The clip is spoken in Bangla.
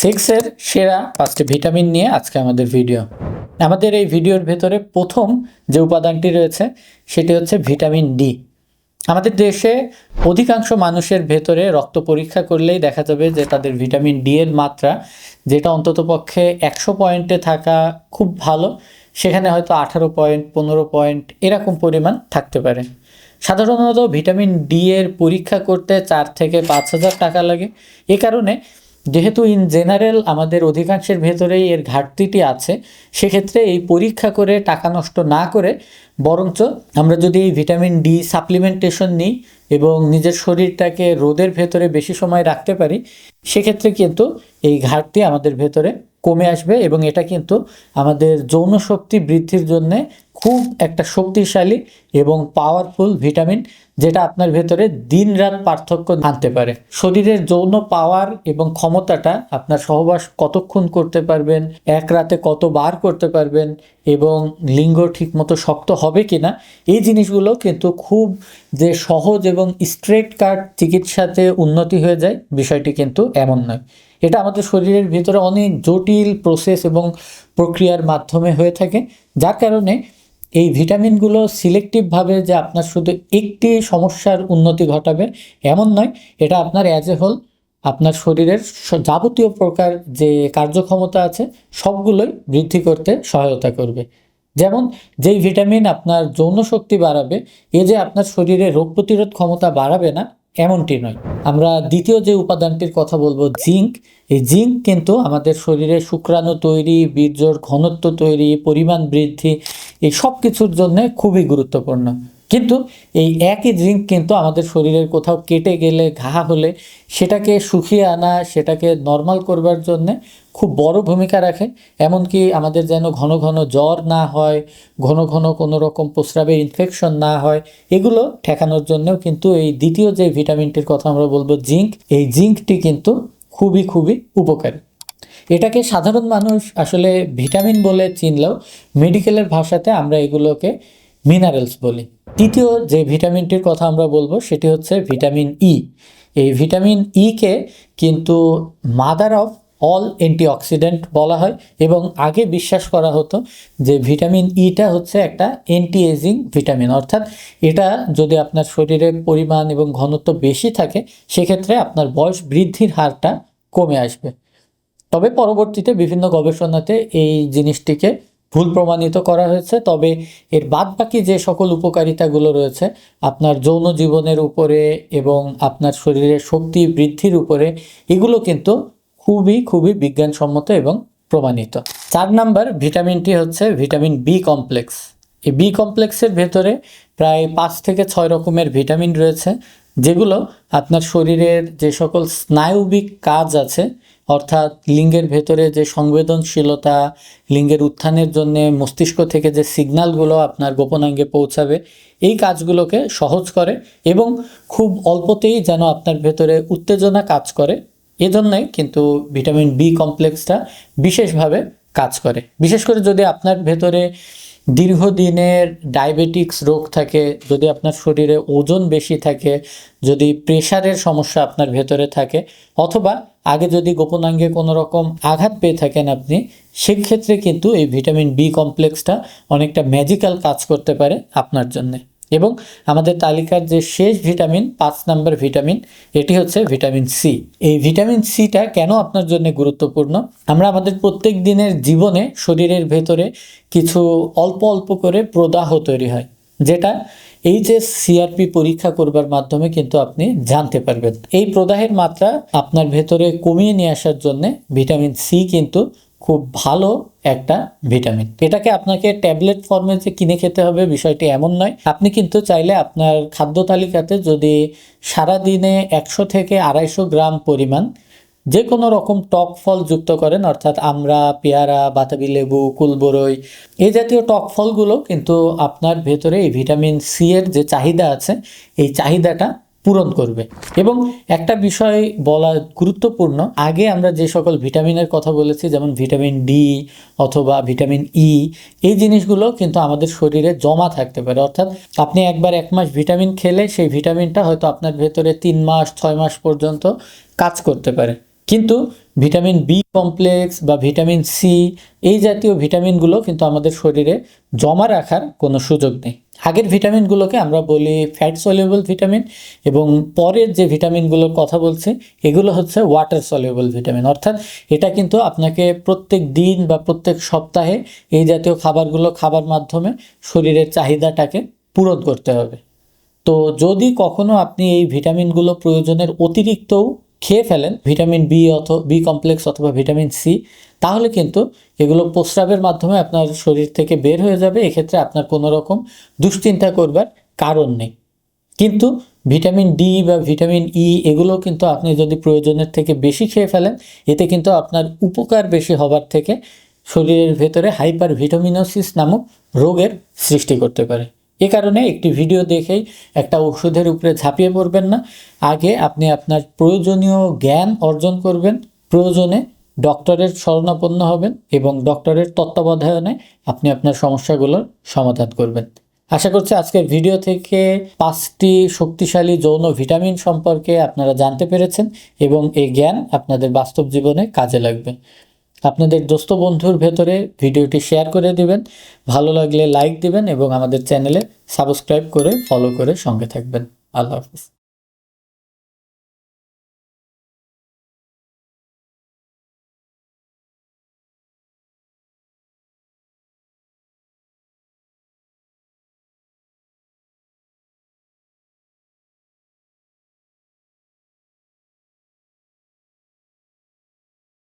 সিক্সের সেরা পাঁচটি ভিটামিন নিয়ে আজকে আমাদের ভিডিও। আমাদের এই ভিডিওর ভেতরে প্রথম যে উপাদানটি রয়েছে, সেটি হচ্ছে ভিটামিন ডি। আমাদের দেশে অধিকাংশ মানুষের ভেতরে রক্ত পরীক্ষা করলেই দেখা যাবে যে তাদের ভিটামিন ডি এর মাত্রা, যেটা অন্ততপক্ষে একশো পয়েন্টে থাকা খুব ভালো, সেখানে হয়তো আঠারো পয়েন্ট, পনেরো পয়েন্ট এরকম পরিমাণ থাকতে পারে। সাধারণত ভিটামিন ডি এর পরীক্ষা করতে চার থেকে পাঁচ হাজার টাকা লাগে। এ কারণে যেহেতু ইন জেনারেল আমাদের অধিকাংশের ভেতরেই এর ঘাটতিটি আছে, সেক্ষেত্রে এই পরীক্ষা করে টাকা নষ্ট না করে বরঞ্চ আমরা যদি এই ভিটামিন ডি সাপ্লিমেন্টেশন নিই এবং নিজের শরীরটাকে রোদের ভেতরে বেশি সময় রাখতে পারি, সেক্ষেত্রে কিন্তু এই ঘাটতি আমাদের ভেতরে কমে আসবে এবং এটা কিন্তু আমাদের যৌন শক্তি বৃদ্ধির জন্যে খুব একটা শক্তিশালী এবং পাওয়ারফুল ভিটামিন যেটা আপনার ভেতরে দিন রাত পার্থক্য আনতে পারে। শরীরের যৌন পাওয়ার এবং ক্ষমতাটা আপনার সহবাস কতক্ষণ করতে পারবেন, এক রাতে কতবার করতে পারবেন এবং লিঙ্গ ঠিকমতো শক্ত হবে কিনা, এই জিনিসগুলো কিন্তু খুব যে সহজ এবং স্ট্রেট কাট চিকিৎসাতে উন্নতি হয়ে যায়, বিষয়টি কিন্তু এমন নয়। এটা আমাদের শরীরের ভিতরে অনেক জটিল প্রসেস এবং প্রক্রিয়ার মাধ্যমে হয়ে থাকে। যার কারণে এই ভিটামিনগুলো সিলেক্টিভভাবে যে আপনার শুধু একটি সমস্যার উন্নতি ঘটাবে, এমন নয়, এটা আপনার অ্যাজ এ হোল আপনার শরীরের যাবতীয় প্রকার যে কার্যক্ষমতা আছে, সবগুলোই বৃদ্ধি করতে সহায়তা করবে। যেমন, যেই ভিটামিন আপনার যৌন শক্তি বাড়াবে, এ যে আপনার শরীরে রোগ প্রতিরোধ ক্ষমতা বাড়াবে না এমনটি নয়। আমরা দ্বিতীয় যে উপাদানটির কথা বলব, জিঙ্ক। এই জিঙ্ক কিন্তু আমাদের শরীরে শুক্রাণু তৈরি, বীর্যর ঘনত্ব তৈরি, পরিমাণ বৃদ্ধি, এই সব কিছুর জন্য খুবই গুরুত্বপূর্ণ। কিন্তু এই একই জিঙ্ক কিন্তু আমাদের শরীরের কোথাও কেটে গেলে, ঘা হলে সেটাকে শুকিয়ে আনা, সেটাকে নর্মাল করবার জন্যে খুব বড় ভূমিকা রাখে। এমনকি আমাদের যেন ঘন ঘন জ্বর না হয়, ঘন ঘন কোনো রকম প্রস্রাবে ইনফেকশন না হয়, এগুলো ঠেকানোর জন্যও কিন্তু এই দ্বিতীয় যে ভিটামিনটির কথা আমরা বলব জিঙ্ক এই জিঙ্কটি কিন্তু খুবই খুবই উপকারী। এটাকে সাধারণ মানুষ আসলে ভিটামিন বলে চিনলেও মেডিকেলের ভাষাতে আমরা এগুলোকে মিনারেলস বলি। তৃতীয় যে ভিটামিনটির কথা আমরা বলব, সেটি হচ্ছে ভিটামিন ই এই ভিটামিন ই কে কিন্তু মাদার অফ অল অ্যান্টিঅক্সিডেন্ট বলা হয় এবং আগে বিশ্বাস করা হতো যে ভিটামিন ইটা হচ্ছে একটা অ্যান্টি এজিং ভিটামিন অর্থাৎ এটা যদি আপনার শরীরে পরিমাণ এবং ঘনত্ব বেশি থাকে, সেক্ষেত্রে আপনার বয়স বৃদ্ধির হারটা কমে আসবে। তবে পরবর্তীতে বিভিন্ন গবেষণাতে এই জিনিসটিকে ভুল প্রমাণিত করা হয়েছে, তবে এর বাদবাকি যে সকল উপকারিতাগুলো রয়েছে, আপনার যৌন জীবনের উপরে এবং আপনার শরীরের শক্তি বৃদ্ধির উপরে, এগুলো কিন্তু খুবই খুবই বিজ্ঞানসম্মত এবং প্রমাণিত। চার নাম্বার ভিটামিনটি হচ্ছে ভিটামিন বি কমপ্লেক্স। এই বি কমপ্লেক্সের ভেতরে প্রায় পাঁচ থেকে ছয় রকমের ভিটামিন রয়েছে। যেগুলো আপনার শরীরের যে সকল স্নায়ুবিক কাজ আছে, অর্থাৎ লিঙ্গের ভেতরে যে সংবেদনশীলতা, লিঙ্গের উত্থানের জন্য মস্তিষ্ক থেকে যে সিগন্যালগুলো আপনার গোপনাঙ্গে পৌঁছাবে, এই কাজগুলোকে সহজ করে এবং খুব অল্পতেই যেন আপনার ভেতরে উত্তেজনা কাজ করে। এজন্যই কিন্তু ভিটামিন বি কমপ্লেক্সটা বিশেষভাবে কাজ করে। বিশেষ করে যদি আপনার ভেতরে দীর্ঘদিনের ডায়াবেটিক্স রোগ থাকে, যদি আপনার শরীরে ওজন বেশি থাকে, যদি প্রেশারের সমস্যা আপনার ভেতরে থাকে, অথবা আগে যদি গোপনাঙ্গে কোনো রকম আঘাত পেয়ে থাকেন আপনি, সেক্ষেত্রে কিন্তু এই ভিটামিন বি কমপ্লেক্সটা অনেকটা ম্যাজিক্যাল কাজ করতে পারে আপনার জন্যে। এবং আমাদের তালিকার যে শেষ ভিটামিন, পাঁচ নাম্বার ভিটামিন, এটি হচ্ছে ভিটামিন সি এই ভিটামিন সিটা কেন আপনার জন্য গুরুত্বপূর্ণ? আমরা আমাদের প্রত্যেক দিনের জীবনে শরীরের ভেতরে কিছু অল্প অল্প করে প্রদাহ তৈরি হয়, যেটা এই যে সিআরপি পরীক্ষা করবার মাধ্যমে কিন্তু আপনি জানতে পারবেন। এই প্রদাহের মাত্রা আপনার ভেতরে কমিয়ে নিয়ে আসার জন্য ভিটামিন সি কিন্তু খুব ভালো একটা ভিটামিন। এটাকে আপনাকে ট্যাবলেট ফর্মে যে কিনে খেতে হবে বিষয়টি এমন নয়। আপনি কিন্তু চাইলে আপনার খাদ্য তালিকাতে যদি সারাদিনে একশো থেকে আড়াইশো গ্রাম পরিমাণ যে কোনো রকম টক ফল যুক্ত করেন, অর্থাৎ আমরা পেয়ারা, বাতাবি লেবু, কুলবরই, এই জাতীয় টক ফলগুলো কিন্তু আপনার ভেতরে এই ভিটামিন সি এর যে চাহিদা আছে, এই চাহিদাটা পূরণ করবে। এবং একটা বিষয় বলা গুরুত্বপূর্ণ, আগে আমরা যে সকল ভিটামিনের কথা বলেছি, যেমন ভিটামিন ডি অথবা ভিটামিন ই, এই জিনিসগুলো কিন্তু আমাদের শরীরে জমা থাকতে পারে। অর্থাৎ আপনি একবার এক মাস ভিটামিন খেলে সেই ভিটামিনটা হয়তো আপনার ভেতরে তিন মাস, ছয় মাস পর্যন্ত কাজ করতে পারে। কিন্তু ভিটামিন বি কমপ্লেক্স বা ভিটামিন সি এই জাতীয় ভিটামিনগুলো কিন্তু আমাদের শরীরে জমা রাখার কোনো সুযোগ নেই। আগের ভিটামিনগুলোকে আমরা বলি ফ্যাট সলিউবল ভিটামিন এবং পরের যে ভিটামিনগুলোর কথা বলছি, এগুলো হচ্ছে ওয়াটার সলিউবল ভিটামিন অর্থাৎ এটা কিন্তু আপনাকে প্রত্যেক দিন বা প্রত্যেক সপ্তাহে এই জাতীয় খাবারগুলো খাবার মাধ্যমে শরীরের চাহিদাটাকে পূরণ করতে হবে। তো যদি কখনো আপনি এই ভিটামিনগুলো প্রয়োজনের অতিরিক্তও খেয়ে ফেলেন ভিটামিন বি অথ বি কমপ্লেক্স অথবা ভিটামিন সি তাহলে কিন্তু এগুলো প্রস্রাবের মাধ্যমে আপনার শরীর থেকে বের হয়ে যাবে। এক্ষেত্রে আপনার কোনো রকম দুশ্চিন্তা করবার কারণ নেই। কিন্তু ভিটামিন ডি বা ভিটামিন ই এগুলো কিন্তু আপনি যদি প্রয়োজনের থেকে বেশি খেয়ে ফেলেন, এতে কিন্তু আপনার উপকার বেশি হবার থেকে শরীরের ভেতরে হাইপার ভিটামিনোসিস নামক রোগের সৃষ্টি করতে পারে। এ কারণে একটি ভিডিও দেখেই একটা ওষুধের উপরে ঝাঁপিয়ে পড়বেন না। আগে আপনি আপনার প্রয়োজনীয় জ্ঞান অর্জন করবেন, প্রয়োজনে ডক্টরের শরণাপন্ন হবেন এবং ডক্টরের তত্ত্বাবধানে আপনি আপনার সমস্যাগুলোর সমাধান করবেন। আশা করছি আজকের ভিডিও থেকে পাঁচটি শক্তিশালী যৌন ভিটামিন সম্পর্কে আপনারা জানতে পেরেছেন এবং এই জ্ঞান আপনাদের বাস্তব জীবনে কাজে লাগবে। আপনাদের দোস্ত বন্ধুর ভেতরে ভিডিওটি শেয়ার করে দিবেন। ভালো লাগলে লাইক দিবেন এবং আমাদের চ্যানেলে সাবস্ক্রাইব করে ফলো করে সঙ্গে থাকবেন। আল্লাহ হাফিজ।